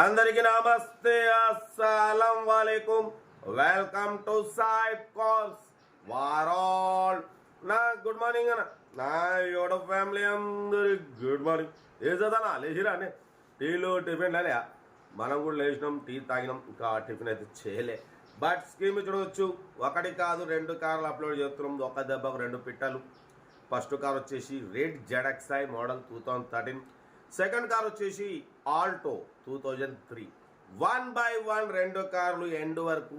అందరికి నమస్తే. అస్సలం వాలేకుం. వెల్కమ్ టు సాయిబ్ కాల్స్. వారాల్. నా గుడ్ మార్నింగ్ అన్న. నా యోడ ఫ్యామిలీ అందరి గుడ్ మార్నింగ్. ఏ చదనా లేచిరా అని టీలు టిఫిన్ లేలే మనం కూడా లేచినాం టీ తాగినాం. ఇంకా టిఫిన్ అయితే చేయలే. బట్ స్కీమ్ చూడవచ్చు. ఒకటి కాదు రెండు కార్లు అప్లోడ్ చేస్తున్నాం. ఒక దెబ్బకు రెండు పిట్టలు. ఫస్ట్ కార్ వచ్చేసి red ZXI model two thousand thirteen. Second car వచ్చేసి Alto two thousand three. One by one రెండు కార్లు ఎండ్ వరకు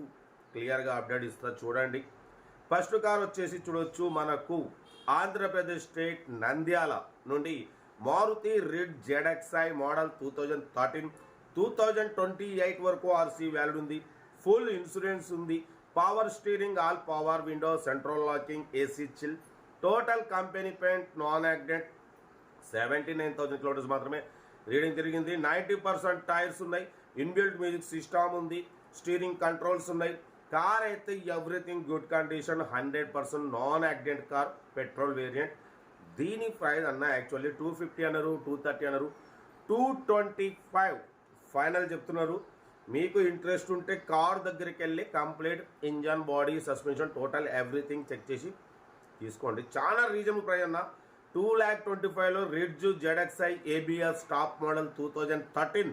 క్లియర్గా అప్డేట్ ఇస్తా చూడండి. ఫస్ట్ కార్ వచ్చేసి చూడొచ్చు మనకు ఆంధ్రప్రదేశ్ స్టేట్ నంద్యాల నుండి Maruti red ZXI model two thousand thirteen. Two thousand twenty eight వరకు ఆర్సీ వ్యాలిడ్ ఉంది. ఫుల్ ఇన్సూరెన్స్ ఉంది. Power steering all power window central locking AC chill. Total company paint non accident seventy nine thousand kilometres మాత్రమే. Reading తిరిగింది. Ninety percent tyres ఉన్నాయి. Inbuilt music system ఉంది. Steering controls ఉన్నాయి. Car అయితే everything good condition hundred percent non accident car petrol variant దీని price అన్న actually two fifty అన్నారు two thirty అన్నారు. టూ ట్వంటీ ఫైవ్ ఫైనల్ చెప్తున్నారు. మీకు ఇంట్రెస్ట్ ఉంటే కార్ దగ్గరికి వెళ్ళి complete engine body suspension total everything check చేసి తీసుకోండి. చాలా రీజనబుల్ ప్రైస్ అన్న. టూ ల్యాక్ ట్వంటీ ఫైవ్లో Ritz ZXI ABS top model two thousand thirteen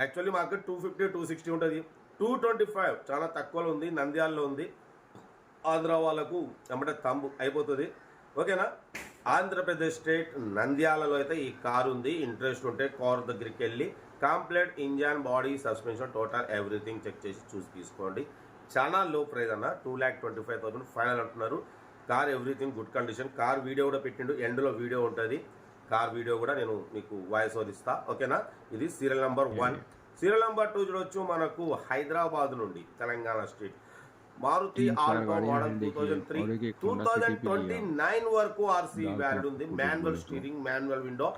actually market two fifty two sixty ఉంటుంది. టూ ట్వంటీ ఫైవ్ చాలా తక్కువలో ఉంది నంద్యాలలో ఉంది. ఆంధ్ర వాళ్ళకు అంటే తంబు అయిపోతుంది. ఓకేనా? ఆంధ్రప్రదేశ్ స్టేట్ నంద్యాలలో అయితే ఈ కార్ ఉంది. ఇంట్రెస్ట్ ఉంటే కార్ దగ్గరికి వెళ్ళి complete engine body suspension total everything check చేసి చూసి తీసుకోండి. చాలా లో ప్రైస్ అన్న two lakh twenty five thousand final అంటున్నారు. Car everything good condition. Car video కూడా పెట్టిండు. ఎండ్లో వీడియో ఉంటుంది. కార్ వీడియో కూడా నేను మీకు వాయిస్ ఓదిస్తా ఓకేనా? ఇది serial number one. Serial number two చూడొచ్చు మనకు హైదరాబాద్ నుండి Telangana street. Maruti Alto model two thousand three. Two thousand twenty nine వరకు ఆర్సీ బ్యాండ్ ఉంది. Manual steering manual window.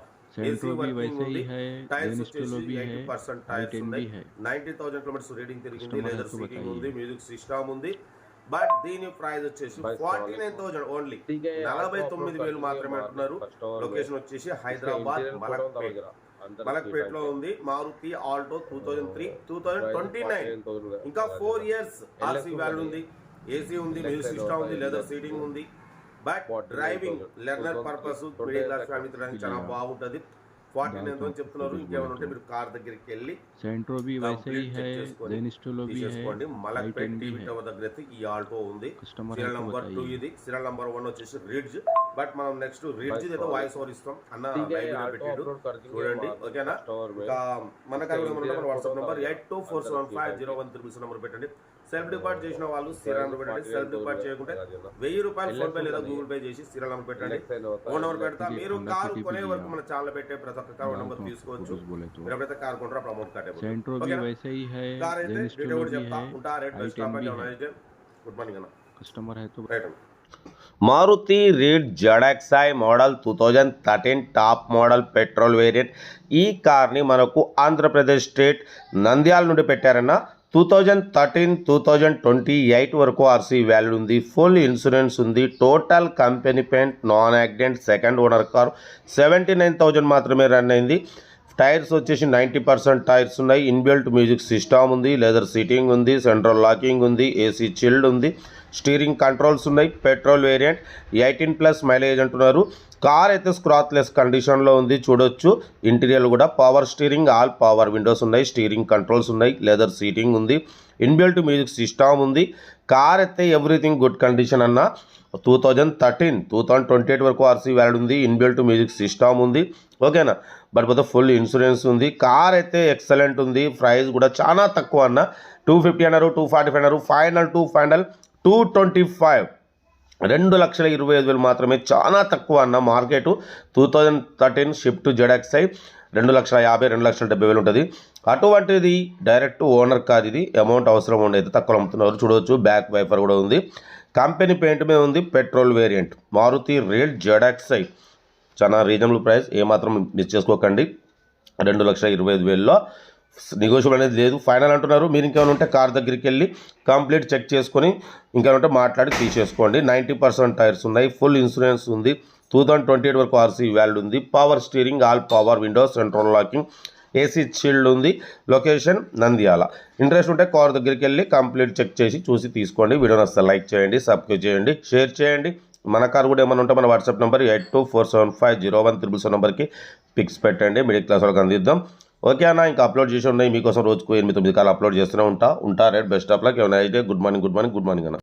Ninety thousand kilometres reading తిరిగింది. లేదర్ సీటింగ్ ఉంది. మ్యూజిక్ సిస్టమ్ ఉంది. But దీని price వచ్చేసి ఫార్టీ నైన్ థౌసండ్ ఓన్లీ నలభై తొమ్మిది వేలు మాత్రమే అంటున్నారు లొకేషన్ వచ్చేసి హైదరాబాద్ మలక్పేట్ మలక్పేట్లో ఉంది Maruti Alto two thousand three two thousand twenty nine ఇంకా ఫోర్ ఇయర్స్ ఆర్సీ వ్యాల్యూ ఉంది ఏసీ ఉంది మ్యూజిక్ సిస్టమ్ ఉంది లెదర్ సీటింగ్ ఉంది బట్ డ్రైవింగ్ లెర్నర్ పర్పస్ చాలా బాగుంటది చెప్తున్నారు. ఇంకేమైనా ఉంటే మీరు కార్ దగ్గరికి వెళ్ళి అయితే ఈ ఆల్టో ఉంది. ఇది. వచ్చేసి రిడ్జ్. బట్ మనం నెక్స్ట్ రిడ్జ్ వాయిస్ ఓవర్ ఇస్తాం. పెట్టండి. సెల్ఫ్ డిపార్ట్ చేసిన వాళ్ళు సీరియల్ పెట్టండి. సెల్ఫ్ డిపార్ట్ చేయకుంటే వెయ్యి రూపాయలు ఫోన్ పే లేదా గూగుల్ పే చేసి సీరియల్ పెట్టండి. ఫోన్ నంబర్ పెడతా. మీరు కారు కొనే వరకు మన ఛానల్ పెట్టే ప్రతి ఒక్క కార్ నెంబర్ दांतों తీసుకోవచ్చు कुछ बोले तो మీరు ఎప్పుడైతే కార్ కొంటారో అప్పుడు అమౌంట్ కట్టే सेंट्रो भी वैसे ही है కార్ అయితే जेन డీటెయిల్ स्टोलो కూడా भी చెప్తా है ఉంటా రేట్ आई బెస్ట్ टेन స్టాప్ भी అయితే है గుడ్ మార్నింగ్ అన్న कस्टमर है तो right Maruti read జడాక్సాయ్ model two thousand thirteen top model petrol variant ఈ కార్ని మనకు ఆంధ్రప్రదేశ్ స్టేట్ నంద్యాల నుండి పెట్టారన్న two thousand thirteen two thousand twenty eight వరకు ఆర్సీ వ్యాల్యూ ఉంది. ఫుల్ ఇన్సూరెన్స్ ఉంది. Total company paint non accident second owner car seventy nine thousand మాత్రమే run అయింది. Tyres వచ్చేసి నైంటీ పర్సెంట్ టైర్స్ ఉన్నాయి. ఇన్బిల్ట్ మ్యూజిక్ సిస్టమ్ ఉంది leather seating ఉంది central locking ఉంది ఏసీ చిల్డ్ ఉంది స్టీరింగ్ కంట్రోల్స్ ఉన్నాయి petrol variant eighteen plus mileage అంటున్నారు. కార్ అయితే స్క్రాత్లెస్ కండిషన్లో ఉంది చూడొచ్చు. ఇంటీరియర్ కూడా power steering all power windows ఉన్నాయి స్టీరింగ్ కంట్రోల్స్ ఉన్నాయి లెదర్ సీటింగ్ ఉంది ఇన్బిల్ట్ మ్యూజిక్ సిస్టమ్ ఉంది. కార్ అయితే ఎవ్రీథింగ్ గుడ్ కండిషన్ అన్న. Two thousand thirteen two thousand twenty eight వరకు ఆర్సీ వ్యాలిడ్ ఉంది. ఇన్బిల్ట్ మ్యూజిక్ సిస్టమ్ ఉంది. ఓకేనా బట్ పోతే ఫుల్ ఇన్సూరెన్స్ ఉంది. కార్ అయితే ఎక్సలెంట్ ఉంది. ప్రైస్ కూడా చాలా తక్కువ అన్న. టూ ఫిఫ్టీ అన్నారు టూ ఫార్టీ ఫైవ్ అన్నారు. Final two final two twenty five రెండు లక్షల ఇరవై ఐదు వేలు మాత్రమే చాలా తక్కువ అన్న market. Two thousand thirteen Swift ZXI రెండు లక్షల యాభై రెండు లక్షల డెబ్బై వేలు ఉంటుంది. అటువంటిది డైరెక్ట్ ఓనర్ కాదు ఇది. అమౌంట్ అవసరం ఉండేది తక్కువ అమ్ముతున్నారు. చూడవచ్చు బ్యాక్ వైఫర్ కూడా ఉంది. కంపెనీ పెయింట్ మీద ఉంది petrol variant. Maruti Ritz ZXI చాలా రీజనబుల్ ప్రైస్. ఏమాత్రం మిస్ చేసుకోకండి. రెండు లక్షల ఇరవై ఐదు వేలలో నెగోషియబుల్ అనేది లేదు. ఫైనల్ అంటున్నారు. మీరు ఇంకేమైనా ఉంటే కార్ దగ్గరికి వెళ్ళి కంప్లీట్ చెక్ చేసుకొని ఇంకేమైనా ఉంటే మాట్లాడి తీసేసుకోండి. నైంటీ పర్సెంట్ టైర్స్ ఉన్నాయి. ఫుల్ ఇన్సూరెన్స్ ఉంది. టూ థౌజండ్ ట్వంటీ ఎయిట్ వరకు ఆర్సీ వ్యాల్డ్ ఉంది power steering all power windows central locking AC chilled ఉంది. లొకేషన్ నంద్యాల. ఇంట్రెస్ట్ ఉంటే కార్ దగ్గరికి వెళ్ళి కంప్లీట్ చెక్ చేసి చూసి తీసుకోండి. వీడియోని వస్తే లైక్ చేయండి సబ్స్క్రైబ్ చేయండి షేర్ చేయండి. మన కార్ కూడా ఏమైనా ఉంటే మన WhatsApp number eight two four seven five zero one triple seven నెంబర్కి పిక్స్ పెట్టండి. మిడిల్ క్లాస్ వాళ్ళకి అందిద్దాం. ఓకే అన్న ఇంకా అప్లోడ్ చేసి ఉన్నాయి. మీకోసం రోజుకు ఎనిమిది తొమ్మిది కాలు అప్లోడ్ చేస్తూనే ఉంటా. ఉంటా రేట్ బెస్ట్ ఆఫ్ లక్ ఏమైనా అయితే good morning good morning good morning అన్న.